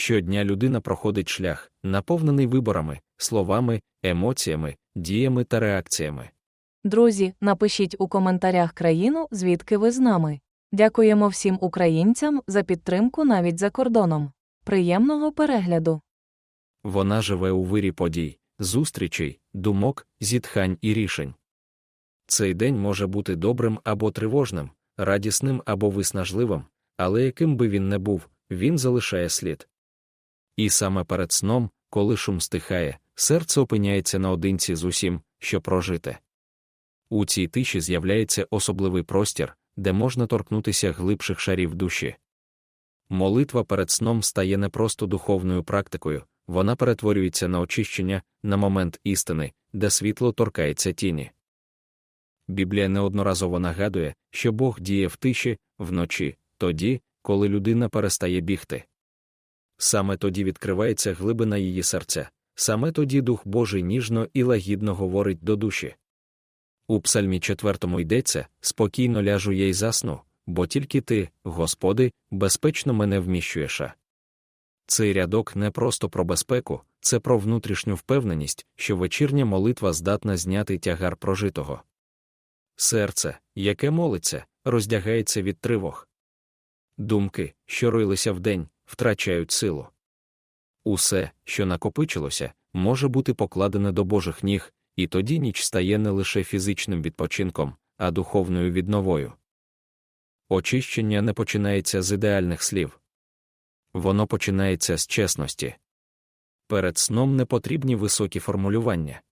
Щодня людина проходить шлях, наповнений виборами, словами, емоціями, діями та реакціями. Друзі, напишіть у коментарях країну, звідки ви з нами. Дякуємо всім українцям за підтримку навіть за кордоном. Приємного перегляду! Вона живе у вирі подій, зустрічей, думок, зітхань і рішень. Цей день може бути добрим або тривожним, радісним або виснажливим, але яким би він не був, він залишає слід. І саме перед сном, коли шум стихає, серце опиняється наодинці з усім, що прожите. У цій тиші з'являється особливий простір, де можна торкнутися глибших шарів душі. Молитва перед сном стає не просто духовною практикою, вона перетворюється на очищення, на момент істини, де світло торкається тіні. Біблія неодноразово нагадує, що Бог діє в тиші, вночі, тоді, коли людина перестає бігти. Саме тоді відкривається глибина її серця, саме тоді Дух Божий ніжно і лагідно говорить до душі. У Псальмі 4 йдеться спокійно ляжу я й засну, бо тільки ти, Господи, безпечно мене вміщуєш. Цей рядок не просто про безпеку, це про внутрішню впевненість, що вечірня молитва здатна зняти тягар прожитого. Серце, яке молиться, роздягається від тривог. Думки, що рилися вдень, втрачають силу. Усе, що накопичилося, може бути покладене до Божих ніг, і тоді ніч стає не лише фізичним відпочинком, а духовною відновою. Очищення не починається з ідеальних слів. Воно починається з чесності. Перед сном не потрібні високі формулювання.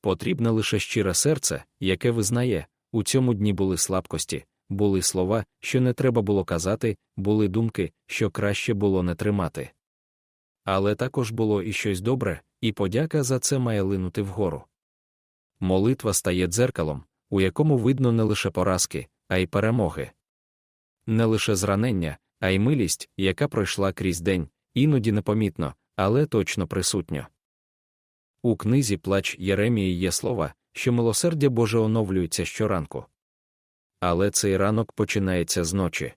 Потрібне лише щире серце, яке визнає, у цьому дні були слабкості, були слова, що не треба було казати, були думки, що краще було не тримати. Але також було і щось добре, і подяка за це має линути вгору. Молитва стає дзеркалом, у якому видно не лише поразки, а й перемоги. Не лише зранення, а й милість, яка пройшла крізь день, іноді непомітно, але точно присутньо. У книзі Плач Єремії є слова, що милосердя Боже оновлюється щоранку. Але цей ранок починається з ночі.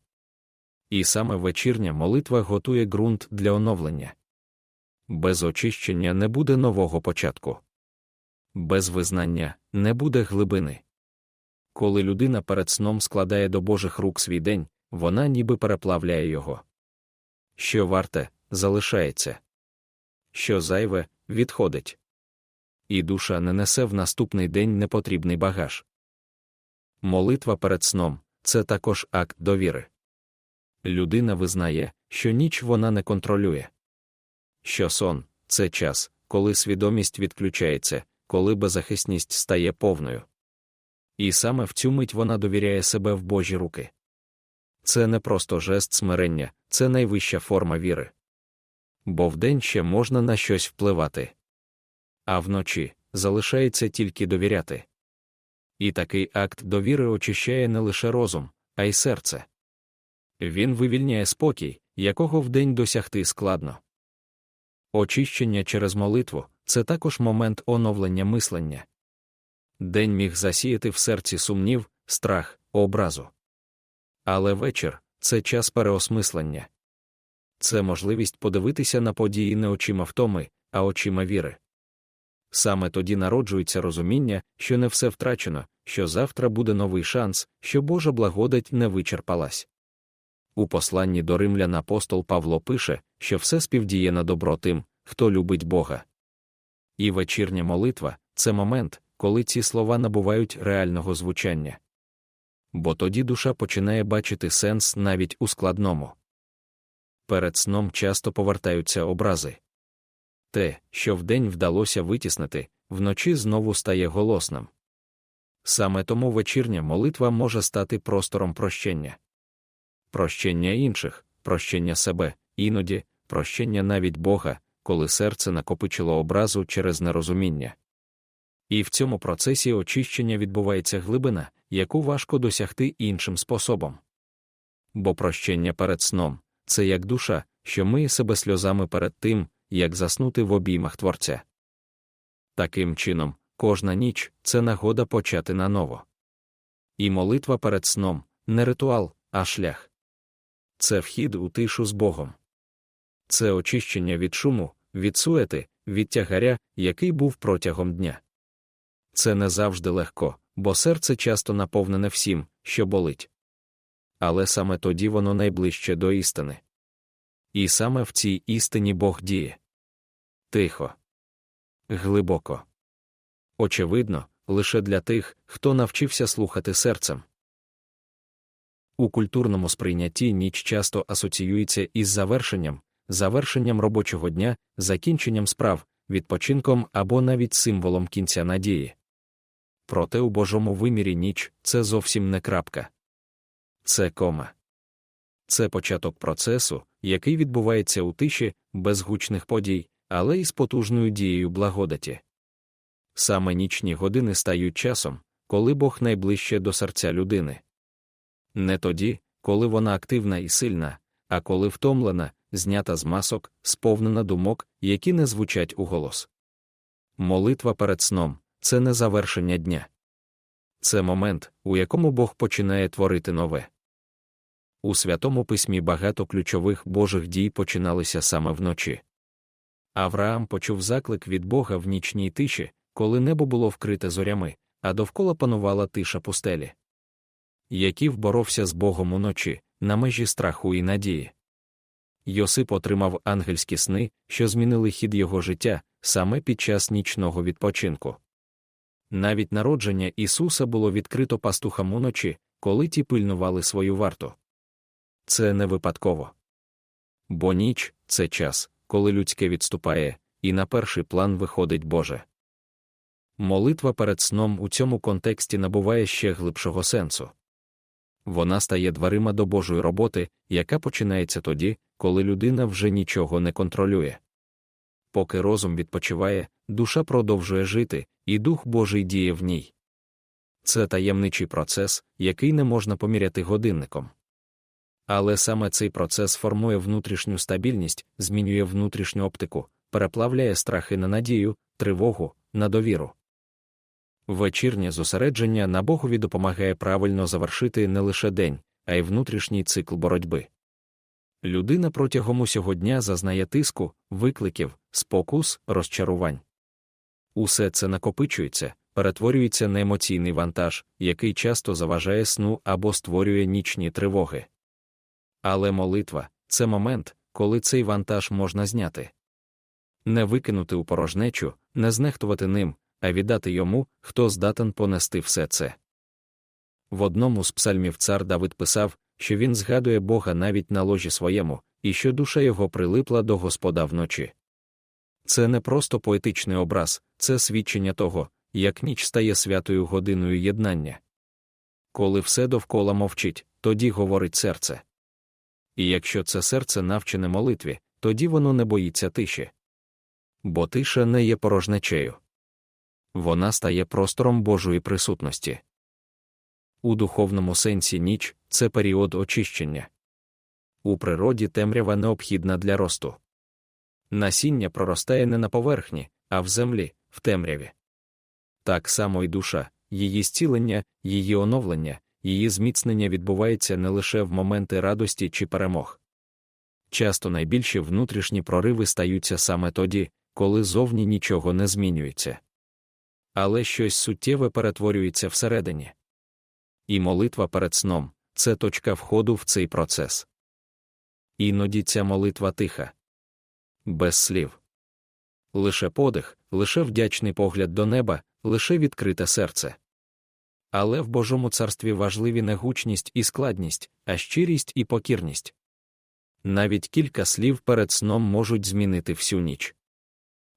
І саме вечірня молитва готує ґрунт для оновлення. Без очищення не буде нового початку. Без визнання не буде глибини. Коли людина перед сном складає до Божих рук свій день, вона ніби переплавляє його. Що варте, залишається. Що зайве, відходить. І душа не несе в наступний день непотрібний багаж. Молитва перед сном це також акт довіри. Людина визнає, що ніч вона не контролює. Що сон це час, коли свідомість відключається, коли беззахисність стає повною. І саме в цю мить вона довіряє себе в Божі руки. Це не просто жест смирення, це найвища форма віри. Бо вдень ще можна на щось впливати. А вночі залишається тільки довіряти. І такий акт довіри очищає не лише розум, а й серце. Він вивільняє спокій, якого вдень досягти складно. Очищення через молитву це також момент оновлення мислення. День міг засіяти в серці сумнів, страх, образу. Але вечір це час переосмислення. Це можливість подивитися на події не очима втоми, а очима віри. Саме тоді народжується розуміння, що не все втрачено, що завтра буде новий шанс, що Божа благодать не вичерпалась. У посланні до римлян апостол Павло пише, що все співдіє на добро тим, хто любить Бога. І вечірня молитва це момент, коли ці слова набувають реального звучання. Бо тоді душа починає бачити сенс навіть у складному. Перед сном часто повертаються образи. Те, що вдень вдалося витіснити, вночі знову стає голосним. Саме тому вечірня молитва може стати простором прощення. Прощення інших, прощення себе, іноді, прощення навіть Бога, коли серце накопичило образу через нерозуміння. І в цьому процесі очищення відбувається глибина, яку важко досягти іншим способом. Бо прощення перед сном це як душа, що миє себе сльозами перед тим, як заснути в обіймах Творця. Таким чином, кожна ніч це нагода почати наново. І молитва перед сном не ритуал, а шлях. Це вхід у тишу з Богом. Це очищення від шуму, від суети, від тягаря, який був протягом дня. Це не завжди легко, бо серце часто наповнене всім, що болить. Але саме тоді воно найближче до істини. І саме в цій істині Бог діє. Тихо. Глибоко. Очевидно, лише для тих, хто навчився слухати серцем. У культурному сприйнятті ніч часто асоціюється із завершенням, завершенням робочого дня, закінченням справ, відпочинком або навіть символом кінця надії. Проте у Божому вимірі ніч це зовсім не крапка. Це кома. Це початок процесу, який відбувається у тиші, без гучних подій, але й з потужною дією благодаті. Саме нічні години стають часом, коли Бог найближче до серця людини. Не тоді, коли вона активна і сильна, а коли втомлена, знята з масок, сповнена думок, які не звучать у голос. Молитва перед сном це не завершення дня. Це момент, у якому Бог починає творити нове. У святому письмі багато ключових Божих дій починалися саме вночі. Авраам почув заклик від Бога в нічній тиші, коли небо було вкрите зорями, а довкола панувала тиша пустелі. Яків боровся з Богом уночі, на межі страху і надії. Йосип отримав ангельські сни, що змінили хід його життя саме під час нічного відпочинку. Навіть народження Ісуса було відкрито пастухам уночі, коли ті пильнували свою варту. Це не випадково. Бо ніч це час, коли людське відступає, і на перший план виходить Боже. Молитва перед сном у цьому контексті набуває ще глибшого сенсу. Вона стає дверима до Божої роботи, яка починається тоді, коли людина вже нічого не контролює. Поки розум відпочиває, душа продовжує жити, і Дух Божий діє в ній. Це таємничий процес, який не можна поміряти годинником. Але саме цей процес формує внутрішню стабільність, змінює внутрішню оптику, переплавляє страхи на надію, тривогу, на довіру. Вечірнє зосередження на Богові допомагає правильно завершити не лише день, а й внутрішній цикл боротьби. Людина протягом усього дня зазнає тиску, викликів, спокус, розчарувань. Усе це накопичується, перетворюється на емоційний вантаж, який часто заважає сну або створює нічні тривоги. Але молитва це момент, коли цей вантаж можна зняти. Не викинути у порожнечу, не знехтувати ним, а віддати йому, хто здатен понести все це. В одному з псальмів цар Давид писав, що він згадує Бога навіть на ложі своєму, і що душа його прилипла до Господа вночі. Це не просто поетичний образ, це свідчення того, як ніч стає святою годиною єднання. Коли все довкола мовчить, тоді говорить серце. І якщо це серце навчене молитві, тоді воно не боїться тиші. Бо тиша не є порожнечею. Вона стає простором Божої присутності. У духовному сенсі ніч це період очищення. У природі темрява необхідна для росту. Насіння проростає не на поверхні, а в землі, в темряві. Так само й душа, її зцілення, її оновлення, її зміцнення відбувається не лише в моменти радості чи перемог. Часто найбільші внутрішні прориви стаються саме тоді, коли зовні нічого не змінюється. Але щось суттєве перетворюється всередині. І молитва перед сном це точка входу в цей процес. Іноді ця молитва тиха, без слів. Лише подих, лише вдячний погляд до неба, лише відкрите серце. Але в Божому царстві важливі не гучність і складність, а щирість і покірність. Навіть кілька слів перед сном можуть змінити всю ніч.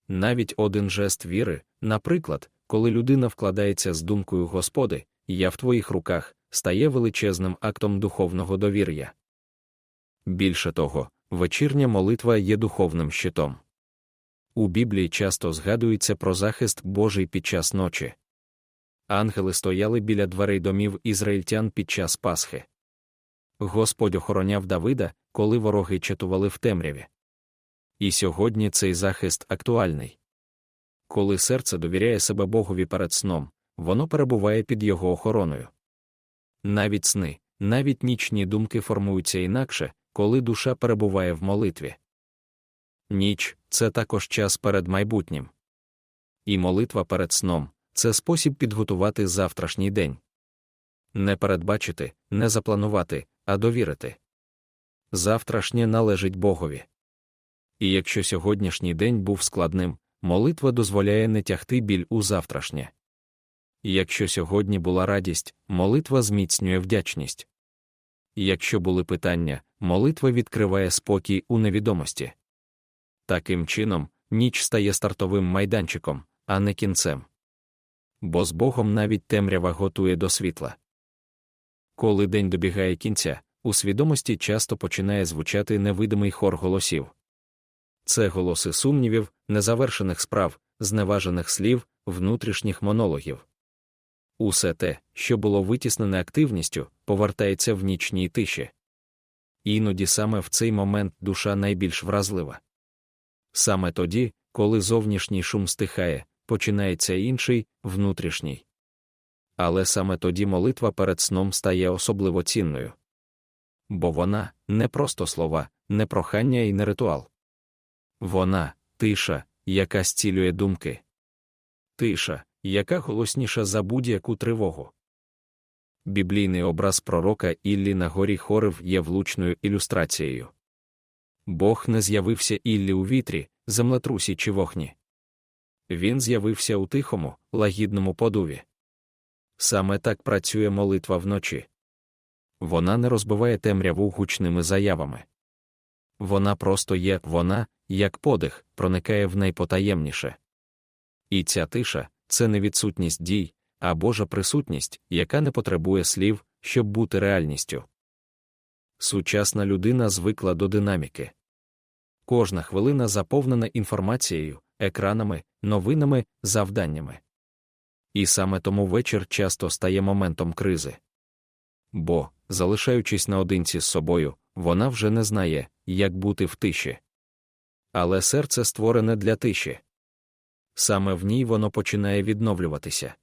Навіть один жест віри, наприклад, коли людина вкладається з думкою Господи, я в твоїх руках, стає величезним актом духовного довір'я. Більше того, вечірня молитва є духовним щитом. У Біблії часто згадується про захист Божий під час ночі. Ангели стояли біля дверей домів ізраїльтян під час Пасхи. Господь охороняв Давида, коли вороги чатували в темряві. І сьогодні цей захист актуальний. Коли серце довіряє себе Богові перед сном, воно перебуває під його охороною. Навіть сни, навіть нічні думки формуються інакше, коли душа перебуває в молитві. ніч це також час перед майбутнім. І молитва перед сном це спосіб підготувати завтрашній день. Не передбачити, не запланувати, а довірити. Завтрашнє належить Богові. І якщо сьогоднішній день був складним, молитва дозволяє не тягти біль у завтрашнє. Якщо сьогодні була радість, молитва зміцнює вдячність. Якщо були питання, молитва відкриває спокій у невідомості. Таким чином, ніч стає стартовим майданчиком, а не кінцем. Бо з Богом навіть темрява готує до світла. Коли день добігає кінця, у свідомості часто починає звучати невидимий хор голосів. Це голоси сумнівів, незавершених справ, зневажених слів, внутрішніх монологів. Усе те, що було витіснене активністю, повертається в нічній тиші. Іноді саме в цей момент душа найбільш вразлива. Саме тоді, коли зовнішній шум стихає, починається інший, внутрішній. Але саме тоді молитва перед сном стає особливо цінною. Бо вона не просто слова, не прохання і не ритуал. Вона тиша, яка зцілює думки. Тиша, яка голосніша за будь-яку тривогу. Біблійний образ пророка Іллі на горі Хорив є влучною ілюстрацією. Бог не з'явився Іллі у вітрі, землетрусі чи вогні. Він з'явився у тихому, лагідному подуві. Саме так працює молитва вночі. Вона не розбиває темряву гучними заявами. Вона просто є, вона, як подих, проникає в найпотаємніше. І ця тиша це не відсутність дій, а Божа присутність, яка не потребує слів, щоб бути реальністю. Сучасна людина звикла до динаміки. Кожна хвилина заповнена інформацією, екранами, новинами, завданнями. І саме тому вечір часто стає моментом кризи. Бо, залишаючись наодинці з собою, вона вже не знає, як бути в тиші. Але серце створене для тиші. Саме в ній воно починає відновлюватися.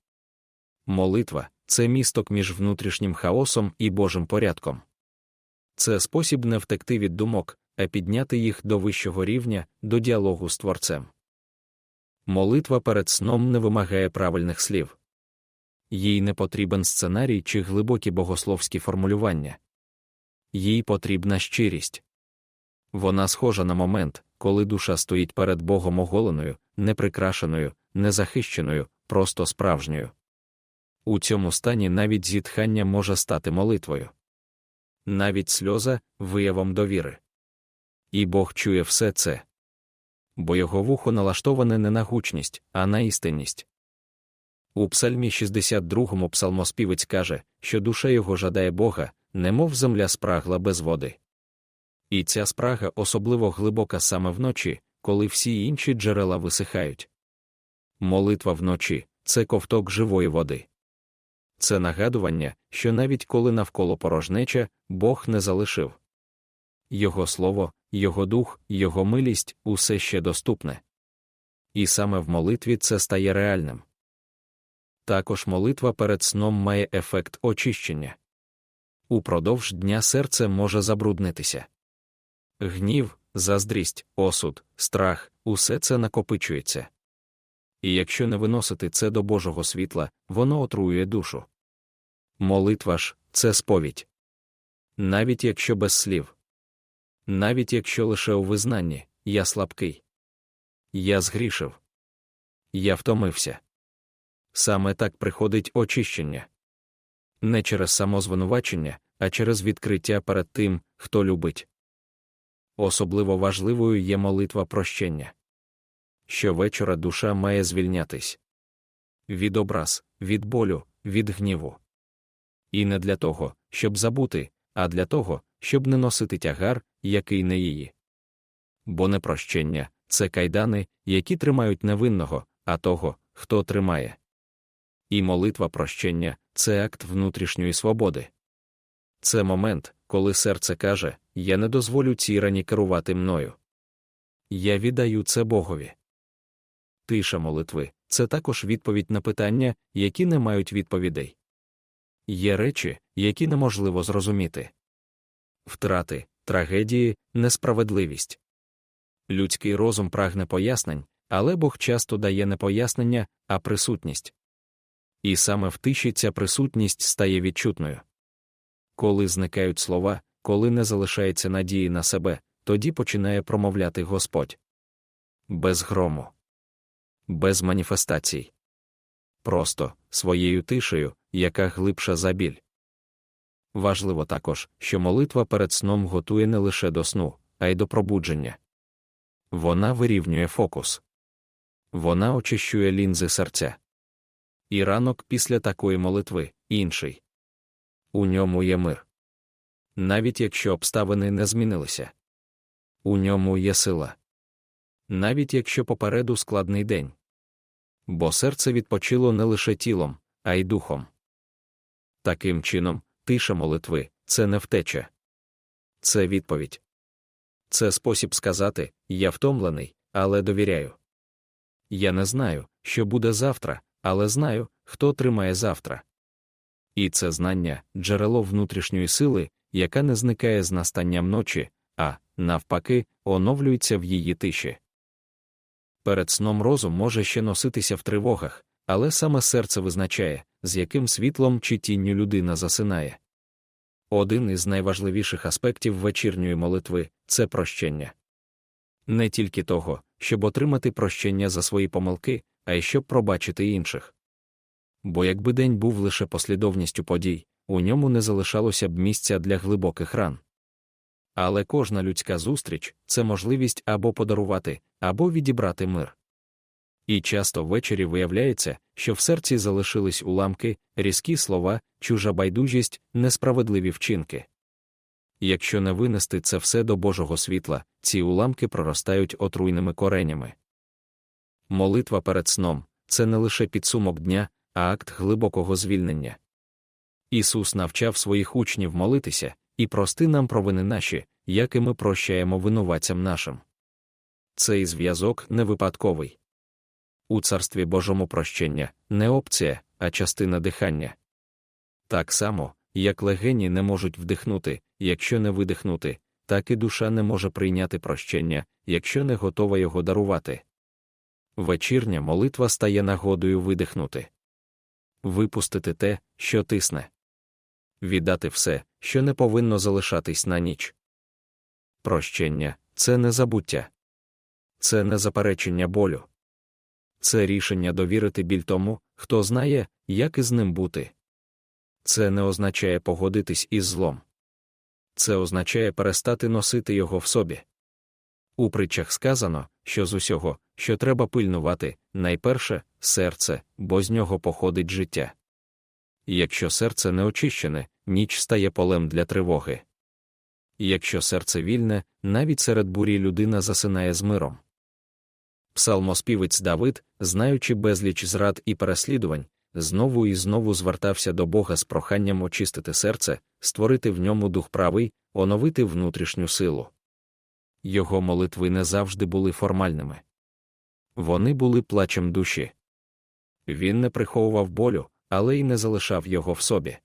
Молитва це місток між внутрішнім хаосом і Божим порядком. Це спосіб не втекти від думок, а підняти їх до вищого рівня, до діалогу з Творцем. Молитва перед сном не вимагає правильних слів. Їй не потрібен сценарій чи глибокі богословські формулювання. Їй потрібна щирість. Вона схожа на момент, коли душа стоїть перед Богом оголеною, неприкрашеною, незахищеною, просто справжньою. У цьому стані навіть зітхання може стати молитвою. Навіть сльоза виявом довіри. І Бог чує все це. Бо його вухо налаштоване не на гучність, а на істинність. У Псальмі 62 псалмоспівець каже, що душа його жадає Бога, немов земля спрагла без води. І ця спрага особливо глибока саме вночі, коли всі інші джерела висихають. Молитва вночі це ковток живої води. Це нагадування, що навіть коли навколо порожнеча, Бог не залишив. Його слово, Його дух, Його милість усе ще доступне. І саме в молитві це стає реальним. Також молитва перед сном має ефект очищення. Упродовж дня серце може забруднитися. Гнів, заздрість, осуд, страх усе це накопичується. І якщо не виносити це до Божого світла, воно отруює душу. Молитва ж це сповідь. Навіть якщо без слів. Навіть якщо лише у визнанні я слабкий. Я згрішив. Я втомився. Саме так приходить очищення. Не через самозвинувачення, а через відкриття перед тим, хто любить. Особливо важливою є молитва прощення. Щовечора душа має звільнятись від образ, від болю, від гніву. І не для того, щоб забути, а для того, щоб не носити тягар, який не її. Бо непрощення це кайдани, які тримають невинного, а того, хто тримає. І молитва прощення це акт внутрішньої свободи. Це момент, коли серце каже Я не дозволю цій рані керувати мною. Я віддаю це Богові. Тиша молитви це також відповідь на питання, які не мають відповідей. Є речі, які неможливо зрозуміти втрати, трагедії, несправедливість. Людський розум прагне пояснень, але Бог часто дає не пояснення, а присутність. І саме в тиші ця присутність стає відчутною. Коли зникають слова, коли не залишається надії на себе, тоді починає промовляти Господь. Без грому, без маніфестацій. Просто своєю тишею, яка глибша за біль. Важливо також, що молитва перед сном готує не лише до сну, а й до пробудження. Вона вирівнює фокус. Вона очищує лінзи серця. І ранок після такої молитви інший. У ньому є мир. Навіть якщо обставини не змінилися. У ньому є сила. Навіть якщо попереду складний день. Бо серце відпочило не лише тілом, а й духом. Таким чином, тиша молитви це не втеча. Це відповідь. Це спосіб сказати Я втомлений, але довіряю. Я не знаю, що буде завтра, але знаю, хто тримає завтра. І це знання джерело внутрішньої сили, яка не зникає з настанням ночі, а, навпаки, оновлюється в її тиші. Перед сном розум може ще носитися в тривогах, але саме серце визначає, з яким світлом чи тінню людина засинає. Один із найважливіших аспектів вечірньої молитви це прощення. Не тільки того, щоб отримати прощення за свої помилки, а й щоб пробачити інших. Бо якби день був лише послідовністю подій, у ньому не залишалося б місця для глибоких ран. Але кожна людська зустріч це можливість або подарувати, або відібрати мир. І часто ввечері виявляється, що в серці залишились уламки, різкі слова, чужа байдужість, несправедливі вчинки. Якщо не винести це все до Божого світла, ці уламки проростають отруйними коренями. Молитва перед сном це не лише підсумок дня, а акт глибокого звільнення. Ісус навчав своїх учнів молитися і прости нам провини наші, як і ми прощаємо винуватцям нашим. Цей зв'язок не випадковий. У царстві Божому прощення не опція, а частина дихання. Так само, як легені не можуть вдихнути, якщо не видихнути, так і душа не може прийняти прощення, якщо не готова його дарувати. Вечірня молитва стає нагодою видихнути, випустити те, що тисне, віддати все, що не повинно залишатись на ніч. Прощення це не забуття, це не заперечення болю. Це рішення довірити біль тому, хто знає, як із ним бути. Це не означає погодитись із злом. Це означає перестати носити його в собі. У притчах сказано, що з усього, що треба пильнувати, найперше серце, бо з нього походить життя. Якщо серце не очищене, ніч стає полем для тривоги. Якщо серце вільне, навіть серед бурі людина засинає з миром. Псалмоспівець Давид, знаючи безліч зрад і переслідувань, знову і знову звертався до Бога з проханням очистити серце, створити в ньому дух правий, оновити внутрішню силу. Його молитви не завжди були формальними. Вони були плачем душі. Він не приховував болю, але й не залишав його в собі.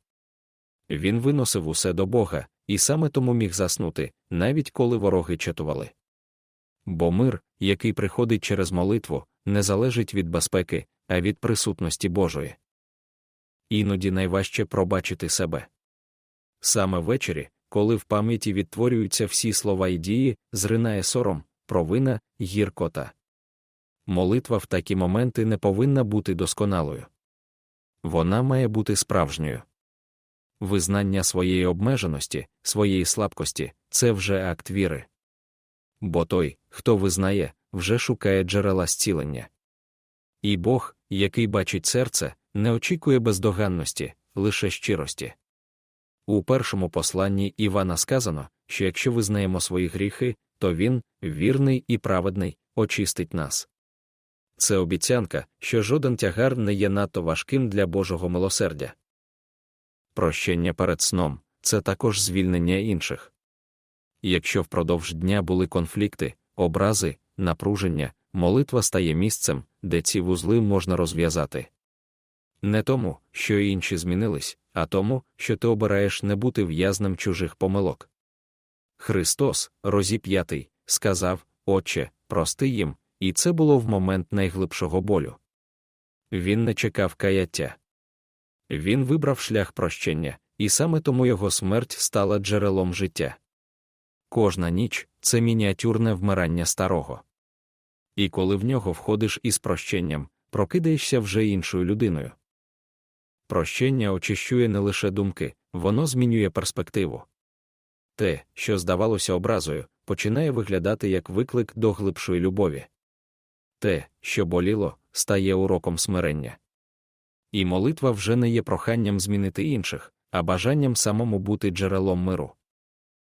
Він виносив усе до Бога, і саме тому міг заснути, навіть коли вороги чатували. Бо мир, який приходить через молитву, не залежить від безпеки, а від присутності Божої. Іноді найважче пробачити себе. Саме ввечері, коли в пам'яті відтворюються всі слова і дії, зринає сором, провина, гіркота. Молитва в такі моменти не повинна бути досконалою. Вона має бути справжньою. Визнання своєї обмеженості, своєї слабкості це вже акт віри. Бо той, хто визнає, вже шукає джерела зцілення. І Бог, який бачить серце, не очікує бездоганності, лише щирості. У першому посланні Івана сказано, що якщо визнаємо свої гріхи, то Він, вірний і праведний, очистить нас. Це обіцянка, що жоден тягар не є надто важким для Божого милосердя. Прощення перед сном це також звільнення інших. Якщо впродовж дня були конфлікти, образи, напруження, молитва стає місцем, де ці вузли можна розв'язати. Не тому, що інші змінились, а тому, що ти обираєш не бути в'язнем чужих помилок. Христос, розіп'ятий, сказав Отче, прости їм, і це було в момент найглибшого болю. Він не чекав каяття. Він вибрав шлях прощення, і саме тому його смерть стала джерелом життя. Кожна ніч це мініатюрне вмирання старого. І коли в нього входиш із прощенням, прокидаєшся вже іншою людиною. Прощення очищує не лише думки, воно змінює перспективу. Те, що здавалося образою, починає виглядати як виклик до глибшої любові. Те, що боліло, стає уроком смирення. І молитва вже не є проханням змінити інших, а бажанням самому бути джерелом миру.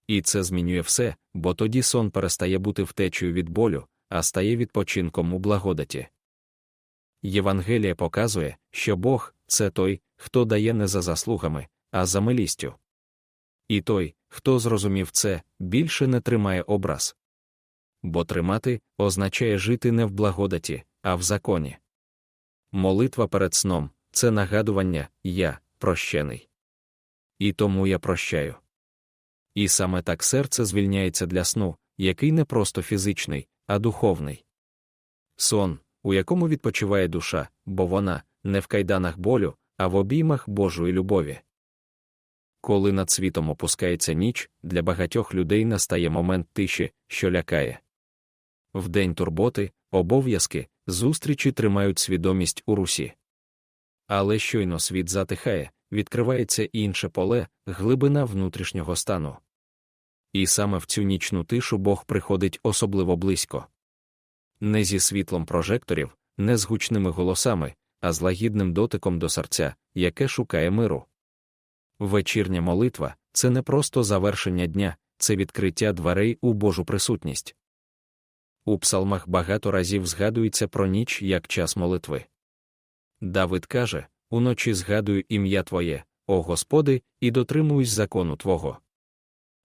І це змінює все, бо тоді сон перестає бути втечею від болю, а стає відпочинком у благодаті. Євангелія показує, що Бог це той, хто дає не за заслугами, а за милістю. І той, хто зрозумів це, більше не тримає образ. Бо тримати означає жити не в благодаті, а в законі. Молитва перед сном це нагадування я прощений. І тому я прощаю. І саме так серце звільняється для сну, який не просто фізичний, а духовний. Сон, у якому відпочиває душа, бо вона не в кайданах болю, а в обіймах Божої любові. Коли над світом опускається ніч, для багатьох людей настає момент тиші, що лякає. Вдень турботи, обов'язки, зустрічі тримають свідомість у русі. Але щойно світ затихає, відкривається інше поле, глибина внутрішнього стану. І саме в цю нічну тишу Бог приходить особливо близько. Не зі світлом прожекторів, не з гучними голосами, а з лагідним дотиком до серця, яке шукає миру. Вечірня молитва це не просто завершення дня, це відкриття дверей у Божу присутність. У псалмах багато разів згадується про ніч як час молитви. Давид каже Уночі згадую ім'я Твоє, о Господи, і дотримуюсь закону Твого.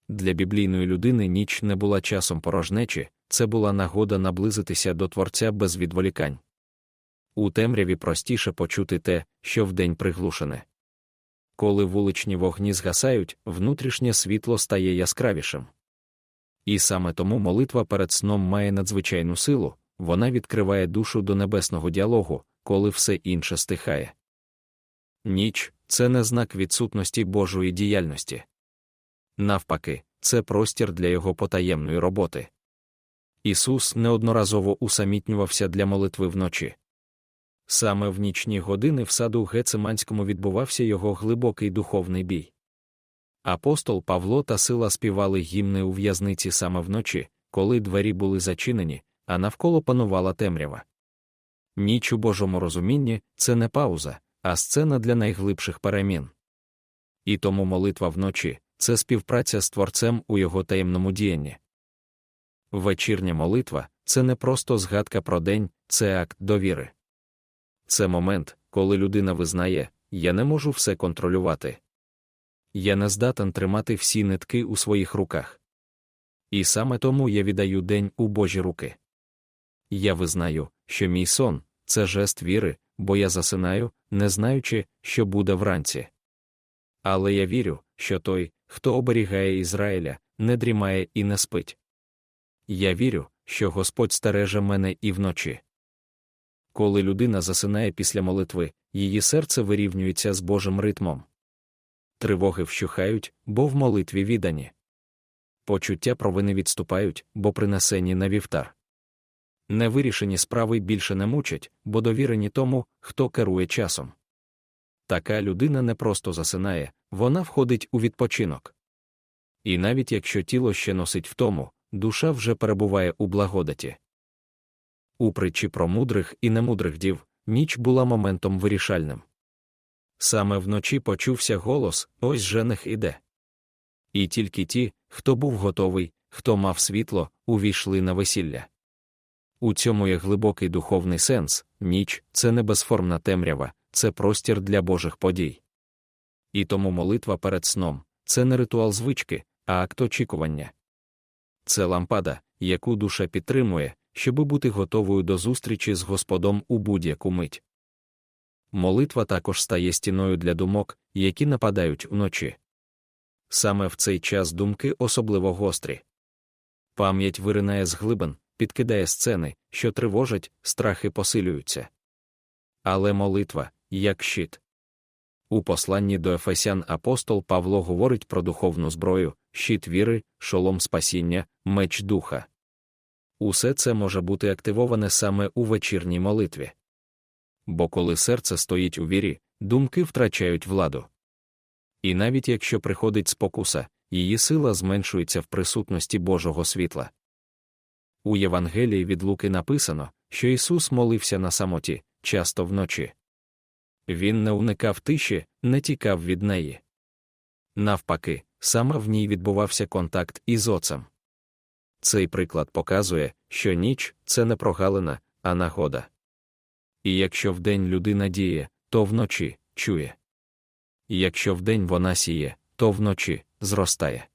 Для біблійної людини ніч не була часом порожнечі, це була нагода наблизитися до Творця без відволікань. У темряві простіше почути те, що вдень приглушене. Коли вуличні вогні згасають, внутрішнє світло стає яскравішим. І саме тому молитва перед сном має надзвичайну силу, вона відкриває душу до небесного діалогу, коли все інше стихає. Ніч це не знак відсутності Божої діяльності. Навпаки, це простір для його потаємної роботи. Ісус неодноразово усамітнювався для молитви вночі. Саме в нічні години в саду Гециманському відбувався його глибокий духовний бій. Апостол Павло та сила співали гімни у в'язниці саме вночі, коли двері були зачинені, а навколо панувала темрява. Ніч у Божому розумінні це не пауза, а сцена для найглибших перемін. І тому молитва вночі це співпраця з Творцем у його таємному діянні. Вечірня молитва це не просто згадка про день, це акт довіри. Це момент, коли людина визнає, я не можу все контролювати. Я не здатен тримати всі нитки у своїх руках. І саме тому я віддаю день у Божі руки. Я визнаю, що мій сон це жест віри, бо я засинаю, не знаючи, що буде вранці. Але я вірю, що той, хто оберігає Ізраїля, не дрімає і не спить. Я вірю, що Господь стереже мене і вночі. Коли людина засинає після молитви, її серце вирівнюється з Божим ритмом. Тривоги вщухають, бо в молитві віддані. Почуття провини відступають, бо принесені на вівтар. Невирішені справи більше не мучать, бо довірені тому, хто керує часом. Така людина не просто засинає, вона входить у відпочинок. І навіть якщо тіло ще носить втому, душа вже перебуває у благодаті. У притчі про мудрих і немудрих дів ніч була моментом вирішальним. Саме вночі почувся голос ось жених іде. І тільки ті, хто був готовий, хто мав світло, увійшли на весілля. У цьому є глибокий духовний сенс ніч це не безформна темрява, це простір для Божих подій. І тому молитва перед сном це не ритуал звички, а акт очікування. Це лампада, яку душа підтримує, щоби бути готовою до зустрічі з Господом у будь-яку мить. Молитва також стає стіною для думок, які нападають вночі. Саме в цей час думки особливо гострі. Пам'ять виринає з глибин, підкидає сцени, що тривожать, страхи посилюються. Але молитва, як щит. У посланні до Ефесян апостол Павло говорить про духовну зброю, щит віри, шолом спасіння, меч духа. Усе це може бути активоване саме у вечірній молитві. Бо коли серце стоїть у вірі, думки втрачають владу. І навіть якщо приходить спокуса, її сила зменшується в присутності Божого світла. У Євангелії від Луки написано, що Ісус молився на самоті, часто вночі. Він не уникав тиші, не тікав від неї. Навпаки, саме в ній відбувався контакт із Отцем. Цей приклад показує, що ніч це не прогалина, а нагода. І якщо вдень людина діє, то вночі чує. І якщо вдень вона сіє, то вночі зростає.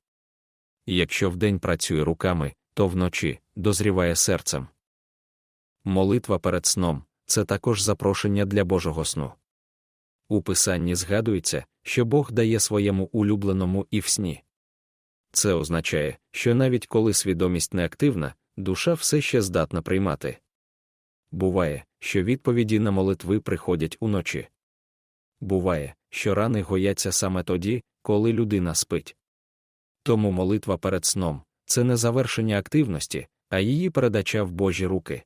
І якщо вдень працює руками, то вночі дозріває серцем. Молитва перед сном це також запрошення для Божого сну. У писанні згадується, що Бог дає своєму улюбленому і в сні. Це означає, що навіть коли свідомість неактивна, душа все ще здатна приймати. Буває, що відповіді на молитви приходять уночі. Буває, що рани гояться саме тоді, коли людина спить. Тому молитва перед сном це не завершення активності, а її передача в Божі руки.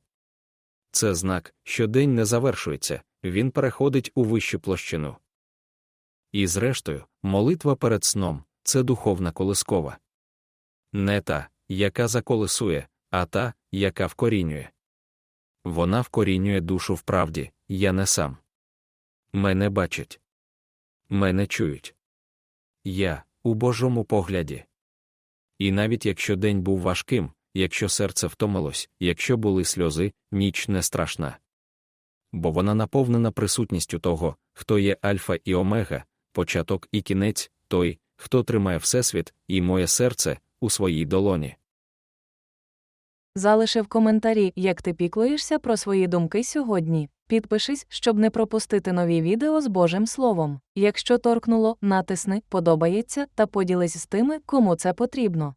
Це знак, що день не завершується, він переходить у вищу площину. І зрештою, молитва перед сном це духовна колискова. Не та, яка заколисує, а та, яка вкорінює. Вона вкорінює душу в правді, я не сам. Мене бачать. Мене чують. Я у Божому погляді. І навіть якщо день був важким, якщо серце втомилось, якщо були сльози, ніч не страшна. Бо вона наповнена присутністю того, хто є Альфа і Омега, початок і кінець, той, хто тримає Всесвіт і моє серце у своїй долоні. Залиши в коментарі, як ти піклуєшся про свої думки сьогодні. Підпишись, щоб не пропустити нові відео з Божим Словом. Якщо торкнуло, натисни, подобається та поділись з тими, кому це потрібно.